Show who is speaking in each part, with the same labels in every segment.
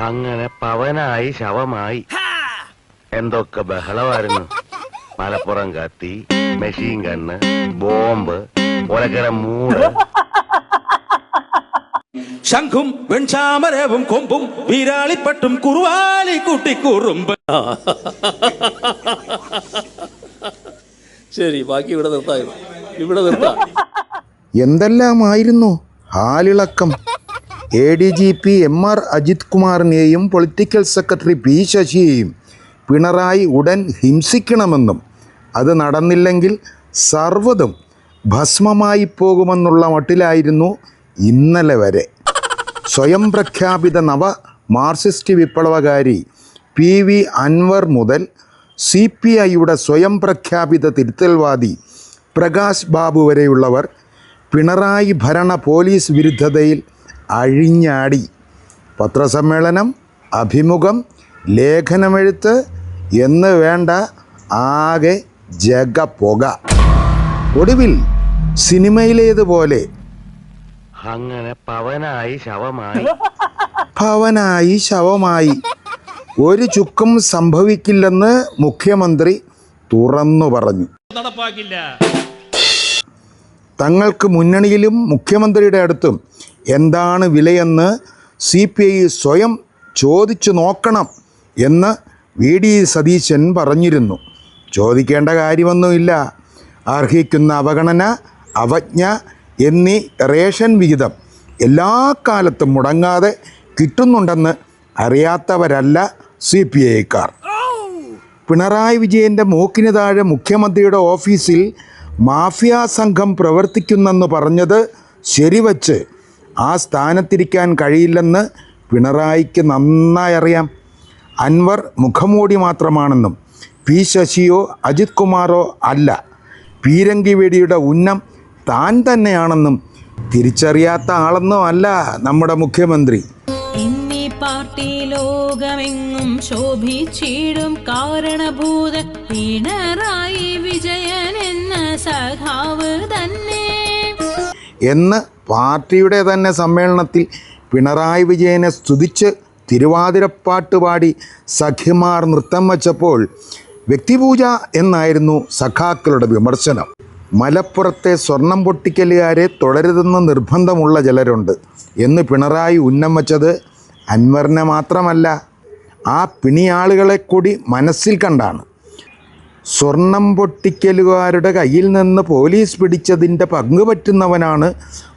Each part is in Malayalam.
Speaker 1: അങ്ങനെ പവനായി ശവമായി. എന്തൊക്കെ ബഹളമായിരുന്നു. മലപ്പുറം കത്തി മെഷീൻ കണ്ണ് ബോംബ് ഒലക്കര മൂട്.
Speaker 2: ശംഖും വെൺചാമരവും കൊമ്പും വീരാളിപ്പട്ടും കുറുവാലി കൂട്ടിക്കൂറുമ്പ്.
Speaker 3: ശരി ബാക്കി ഇവിടെ നിർത്താം. ഇവിടെ നിർത്താം.
Speaker 4: എന്തെല്ലാമായിരുന്നു? ഹാലിളക്കം. A D G P M R Ajith കുമാറിനെയും political secretary P ശശിയെയും പിണറായി ഉടൻ ഹിംസിക്കണമെന്നും അത് നടന്നില്ലെങ്കിൽ സർവതും ഭസ്മമായി പോകുമെന്നുള്ള മട്ടിലായിരുന്നു ഇന്നലെ വരെ. സ്വയം പ്രഖ്യാപിത നവ മാർസിസ്റ്റ് വിപ്ലവകാരി പി വി അൻവർ മുതൽ സി പി ഐയുടെ സ്വയം പ്രഖ്യാപിത തിരുത്തൽവാദി പ്രകാശ് ബാബു വരെയുള്ളവർ പിണറായി ഭരണ പോലീസ് വിരുദ്ധതയിൽ അഴിഞ്ഞാടി. പത്രസമ്മേളനം അഭിമുഖം ലേഖനമെഴുത്ത് എന്ന് വേണ്ട ആകെ ജഗപുക ഒടുവിൽ സിനിമയിലേതുപോലെ.
Speaker 1: അങ്ങനെ പവനായി ശവമായി.
Speaker 4: പവനായി ശവമായി. ഒരു ചുക്കും സംഭവിക്കില്ലെന്ന് മുഖ്യമന്ത്രി തുറന്നു പറഞ്ഞു.
Speaker 2: നടപ്പാക്കില്ല.
Speaker 4: തങ്ങൾക്ക് മുന്നണിയിലും മുഖ്യമന്ത്രിയുടെ അടുത്തും എന്താണ് വിലയെന്ന് സി പി ഐ സ്വയം ചോദിച്ചു നോക്കണം എന്ന് വി ഡി സതീശൻ പറഞ്ഞിരുന്നു. ചോദിക്കേണ്ട കാര്യമൊന്നുമില്ല. അർഹിക്കുന്ന അവഗണന അവജ്ഞ എന്നീ റേഷൻ വിഹിതം എല്ലാ കാലത്തും മുടങ്ങാതെ കിട്ടുന്നുണ്ടെന്ന് അറിയാത്തവരല്ല സി പി ഐക്കാർ. പിണറായി വിജയന്റെ മൂക്കിന് താഴെ മുഖ്യമന്ത്രിയുടെ ഓഫീസിൽ മാഫിയ സംഘം പ്രവർത്തിക്കുന്നെന്ന് പറഞ്ഞത് ശരിവച്ച് ആ സ്ഥാനത്തിരിക്കാൻ കഴിയില്ലെന്ന് പിണറായിക്ക് നന്നായി അറിയാം. അൻവർ മുഖംമൂടി മാത്രമാണെന്നും പി ശശിയോ അജിത് കുമാറോ അല്ല. പീരങ്കിവേടിയുടെ ഉന്നം താൻ തന്നെയാണെന്നും തിരിച്ചറിയാത്ത ആളെന്നോ അല്ല നമ്മുടെ മുഖ്യമന്ത്രി.
Speaker 5: പാർട്ടി ലോകമെങ്ങും ശോഭിച്ചിടും കാരണഭൂത പിണറായി വിജയൻ എന്ന സഖാവ് തന്നെ.
Speaker 4: എന്ന് പാർട്ടിയുടെ തന്നെ സമ്മേളനത്തിൽ പിണറായി വിജയനെ സ്തുതിച്ച് തിരുവാതിരപ്പാട്ട് പാടി സഖ്യമാർ നൃത്തം വച്ചപ്പോൾ വ്യക്തിപൂജ എന്നായിരുന്നു സഖാക്കളുടെ വിമർശനം. മലപ്പുറത്തെ സ്വർണം പൊട്ടിക്കലുകാരെ തുടരുതെന്ന് നിർബന്ധമുള്ള ചിലരുണ്ട്. എന്ന് പിണറായി ഉന്നം വച്ചത് അൻവറിനെ മാത്രമല്ല ആ പിണിയാളുകളെ കൂടി മനസ്സിൽ കണ്ടാണ്. സ്വർണം പൊട്ടിക്കലുകാരുടെ കയ്യിൽ നിന്ന് പോലീസ് പിടിച്ചതിന്റെ പങ്ക് പറ്റുന്നവനാണ്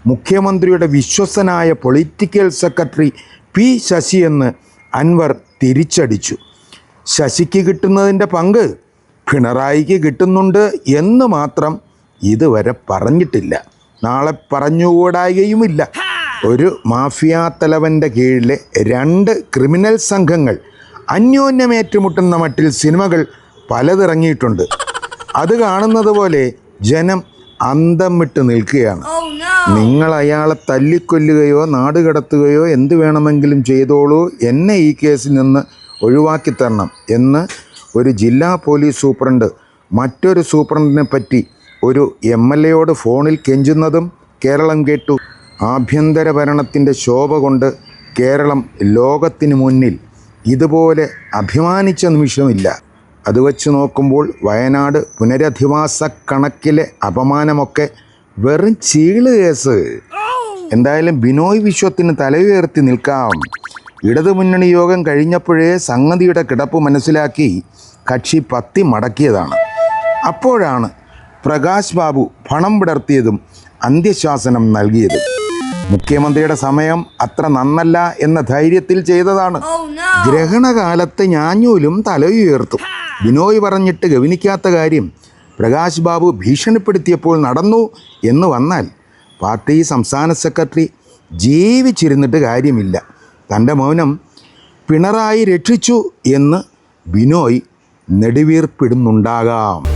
Speaker 4: മുഖ്യമന്ത്രിയുടെ വിശ്വസനായ പൊളിറ്റിക്കൽ സെക്രട്ടറി പി ശശി എന്ന് അൻവർ തിരിച്ചടിച്ചു. ശശിക്ക് കിട്ടുന്നതിന്റെ പങ്ക് പിണറായിക്ക് കിട്ടുന്നുണ്ട് എന്ന് മാത്രം ഇതുവരെ പറഞ്ഞിട്ടില്ല. നാളെ പറഞ്ഞുകൂടായുകയുമില്ല. ഒരു മാഫിയ തലവന്റെ കീഴിലെ രണ്ട് ക്രിമിനൽ സംഘങ്ങൾ അന്യോന്യം ഏറ്റുമുട്ടുന്ന മട്ടിൽ സിനിമകൾ പലതിറങ്ങിയിട്ടുണ്ട്. അത് കാണുന്നത് പോലെ ജനം അന്തം വിട്ട് നിൽക്കുകയാണ് നിങ്ങൾ അയാളെ തല്ലിക്കൊല്ലുകയോ നാട് കടത്തുകയോ എന്ത് വേണമെങ്കിലും ചെയ്തോളൂ. എന്നെ ഈ കേസിൽ നിന്ന് ഒഴിവാക്കി തരണം എന്ന് ഒരു ജില്ലാ പോലീസ് സൂപ്രണ്ട് മറ്റൊരു സൂപ്രണ്ടിനെ പറ്റി ഒരു എം എൽ എയോട് ഫോണിൽ കെഞ്ചുന്നതും കേരളം കേട്ടു. ആഭ്യന്തര ഭരണത്തിന്റെ ശോഭ കൊണ്ട് കേരളം ലോകത്തിന് മുന്നിൽ ഇതുപോലെ അഭിമാനിച്ച നിമിഷമില്ല. അത് വച്ച് നോക്കുമ്പോൾ വയനാട് പുനരധിവാസ കണക്കിലെ അപമാനമൊക്കെ വെറും ചീൾ കേസ്. എന്തായാലും ബിനോയ് വിശ്വത്തിന് തലയുയർത്തി നിൽക്കാം. ഇടതുമുന്നണി യോഗം കഴിഞ്ഞപ്പോഴേ സംഗതിയുടെ കിടപ്പ് മനസ്സിലാക്കി കക്ഷി പത്തി മടക്കിയതാണ്. അപ്പോഴാണ് പ്രകാശ് ബാബു പണം വിടർത്തിയതും അന്ത്യശാസനം നൽകിയതും. മുഖ്യമന്ത്രിയുടെ സമയം അത്ര നന്നല്ല എന്ന ധൈര്യത്തിൽ ചെയ്തതാണ്. ഗ്രഹണകാലത്ത് ഞാഞ്ഞൂലും തലയുയർത്തും ബിനോയ് പറഞ്ഞിട്ട് ഗവനിക്കാത്ത കാര്യം പ്രകാശ് ബാബു ഭീഷണിപ്പെടുത്തിയപ്പോൾ നടന്നു എന്ന് വന്നാൽ പാർട്ടി സംസ്ഥാന സെക്രട്ടറി ജീവിച്ചിരുന്നിട്ട് കാര്യമില്ല. തന്റെ മൗനം പിണറായി രക്ഷിച്ചു എന്ന് ബിനോയ് നെടുവീർപ്പിടുന്നുണ്ടാകാം.